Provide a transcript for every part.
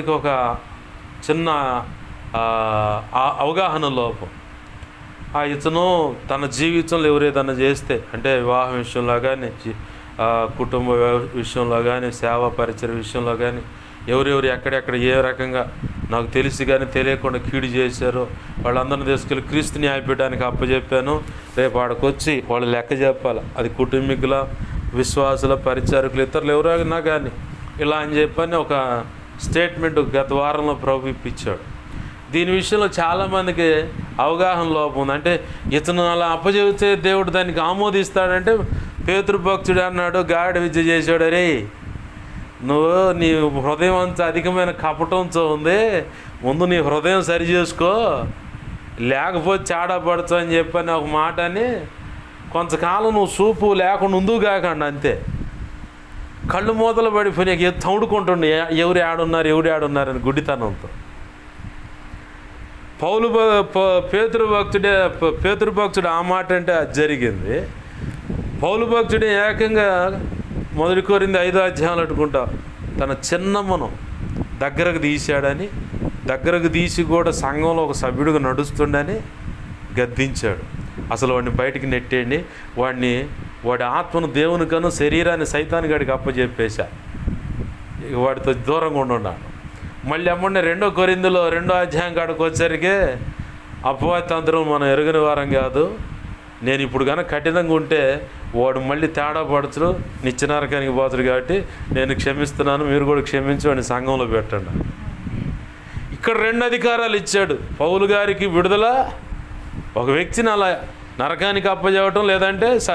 ఇది ఒక చిన్న అవగాహన లోపం. ఆ ఇతను తన జీవితంలో ఎవరేదన్నా చేస్తే అంటే వివాహం విషయంలో కానీ కుటుంబ విషయంలో కానీ సేవా పరిచయ విషయంలో కానీ ఎవరెవరు ఎక్కడెక్కడ ఏ రకంగా నాకు తెలిసి కానీ తెలియకుండా కీడు చేశారో వాళ్ళందరిని తీసుకెళ్ళి క్రీస్తు న్యాయపీఠానికి అప్పచెప్పాను రేపు ఆడకు వచ్చి వాళ్ళు లెక్క చెప్పాలి. అది కుటుంబీకుల విశ్వాసుల పరిచారకులు ఇతరులు ఎవరైనా కానీ ఇలా అని చెప్పని ఒక స్టేట్మెంట్ గత వారంలో ప్రభు ఇప్పించాడు. దీని విషయంలో చాలామందికి అవగాహన లోపం ఉంది. అంటే ఇతను అలా అప్పచెబితే దేవుడు దానికి ఆమోదిస్తాడంటే పేతృభక్తుడు అన్నాడు గాడి విద్య చేశాడు. రే నువ్వు నీ హృదయం అంత అధికమైన కపటంతో ఉంది. ముందు నీ హృదయం సరి చేసుకో. లేకపోతే చాడా పడతా అని చెప్పని ఒక మాట అని కొంతకాలం నువ్వు సూపు లేకుండా ఉందువు కాకండి అంతే. కళ్ళు మూతలు పడిపోయి నీకు తౌడుకుంటుండే ఎవరు ఆడున్నారు ఎవరు ఆడున్నారని గుడ్డితనంతో. పౌలు పేతృభక్తుడే పేతృభక్తుడు ఆ మాట అంటే అది జరిగింది. పౌలు భక్తుడే ఏకంగా మొదటి కోరింది ఐదో అధ్యాయాలు అట్టుకుంటా తన చిన్నమ్మను దగ్గరకు తీశాడని దగ్గరకు తీసి కూడా సంఘంలో ఒక సభ్యుడిగా నడుస్తుండని గద్దించాడు. అసలు వాడిని బయటికి నెట్టేయండి వాడిని వాడి ఆత్మను దేవునికను శరీరాన్ని సైతాన్ని గడికి అప్పచెప్పేశా ఇక వాడితో దూరంగా ఉండున్నాను మళ్ళీ అమ్మండి రెండో కొరిందులో రెండో అధ్యాయం కాడికి వచ్చేసరికి అపవాతంత్రం మనం ఎరుగని వారం కాదు. నేను ఇప్పుడు కనుక కఠినంగా ఉంటే వాడు మళ్ళీ తేడా పడుతుడు నిత్యనరకానికి పోతుడు కాబట్టి నేను క్షమిస్తున్నాను మీరు కూడా క్షమించి సంఘంలో పెట్టండి. ఇక్కడ రెండు అధికారాలు ఇచ్చాడు. పౌలు గారికి విడుదల ఒక వ్యక్తిని అలా నరకానికి అప్పచెప్పటం లేదంటే స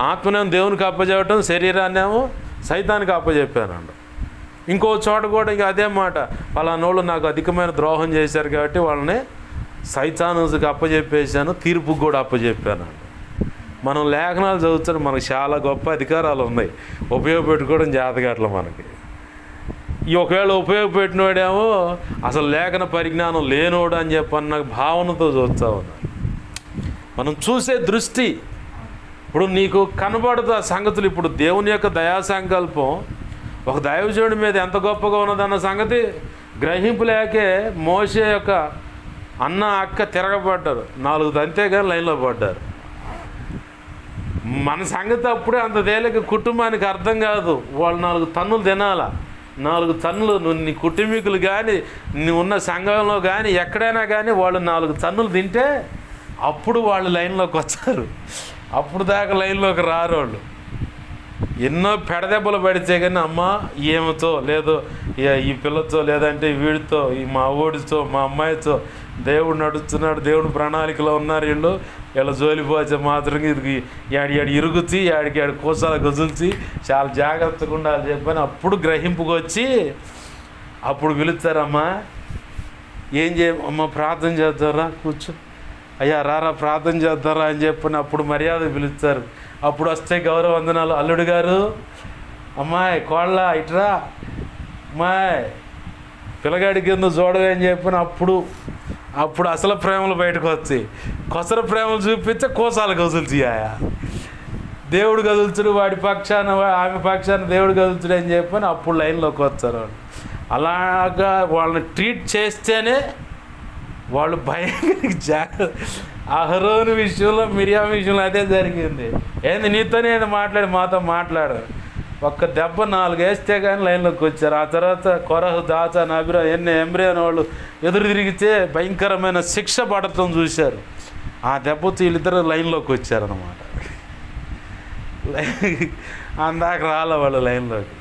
ఆత్మనేమో దేవునికి అప్పచెప్పటం శరీరాన్నేమో సైతానికి అప్పచెప్పానండి ఇంకో చోట కూడా ఇంకా అదే మాట పలానోళ్ళు నాకు అధికమైన ద్రోహం చేశారు కాబట్టి వాళ్ళని సైతానుకి అప్పజెప్పేశాను తీర్పుకు కూడా అప్పచెప్పాను మనం లేఖనాలు చదువుతున్న మనకు చాలా గొప్ప అధికారాలు ఉన్నాయి. ఉపయోగపెట్టుకోవడం జాతకట్ల మనకి. ఈ ఒకవేళ ఉపయోగపెట్టినోడేమో అసలు లేఖన పరిజ్ఞానం లేనోడు అని చెప్పన్న భావనతో చూస్తా ఉన్నాడు మనం చూసే దృష్టి. ఇప్పుడు నీకు కనబడదు ఆ సంగతులు. ఇప్పుడు దేవుని యొక్క దయా సంకల్పం ఒక దైవజనుడి మీద ఎంత గొప్పగా ఉన్నదన్న సంగతి గ్రహింపు లేకే మోసే యొక్క అన్న అక్క తిరగబడ్డారు. నాలుగు తంతేగా లైన్లో పడ్డారు. మన సంగతి అప్పుడే అంత తేలిక కుటుంబానికి అర్థం కాదు. వాళ్ళు నాలుగు తన్నులు తినాలా? నాలుగు తన్నులు నువ్వు నీ కుటుంబీకులు కానీ నువ్వు ఉన్న సంఘంలో కానీ ఎక్కడైనా కానీ వాళ్ళు నాలుగు తన్నులు తింటే అప్పుడు వాళ్ళు లైన్లోకి వచ్చారు అప్పుడు దాకా లైన్లోకి రారు వాళ్ళు ఎన్నో పెడదెబ్బలు పడితే కానీ అమ్మ ఏమతో లేదు ఈ- ఈ పిల్లతో లేదంటే వీడితో ఈ మా ఓడితో మా అమ్మాయితో దేవుడు నడుస్తున్నాడు దేవుడు ప్రణాళికలో ఉన్నారు వీళ్ళు. వీళ్ళ జోలిపోతే మాత్రం ఇది యాడి యాడి ఇరుగుతి యాడికి యాడి కోసాల గజుల్చి చాలా జాగ్రత్తగా ఉండాలి చెప్పని అప్పుడు గ్రహింపుకొచ్చి అప్పుడు పిలుస్తారమ్మా. ఏం చేయ అమ్మ ప్రార్థన చేద్దారా కూర్చో. అయ్యా రారా ప్రార్థన చేద్దారా అని చెప్పిన అప్పుడు మర్యాద పిలుస్తారు. అప్పుడు వస్తే గౌరవ వందనాలు. అల్లుడు గారు అమ్మాయి కోళ్ళ ఇట్రా అమ్మాయి పిల్లగాడి కింద చూడవే అని చెప్పిన అప్పుడు అప్పుడు అసలు ప్రేమలు బయటకు వచ్చి కొసర ప్రేమలు చూపిస్తే కోసాలు గదులు తీయా దేవుడు కదులుతుడు వాడి పక్షాన ఆమె పక్షాన దేవుడు కదులుతుడు అని చెప్పని అప్పుడు లైన్లోకి వచ్చారు వాళ్ళు. అలాగా వాళ్ళని ట్రీట్ చేస్తేనే వాళ్ళు భయంకర జాగ్రత్త అహరోని విషయంలో మిరియా విషయంలో అదే జరిగింది. ఏంది నీతోనే మాట్లాడి మాతో మాట్లాడు. ఒక్క దెబ్బ నాలుగు వేస్తే కానీ లైన్లోకి వచ్చారు. ఆ తర్వాత కొరహు దాచా నబిరా ఎన్ని ఎంబ్రే అని వాళ్ళు ఎదురు తిరిగితే భయంకరమైన శిక్ష పడటం చూశారు. ఆ దెబ్బతో వీళ్ళిద్దరు లైన్లోకి వచ్చారనమాట అందాక రాలే వాళ్ళు లైన్లోకి.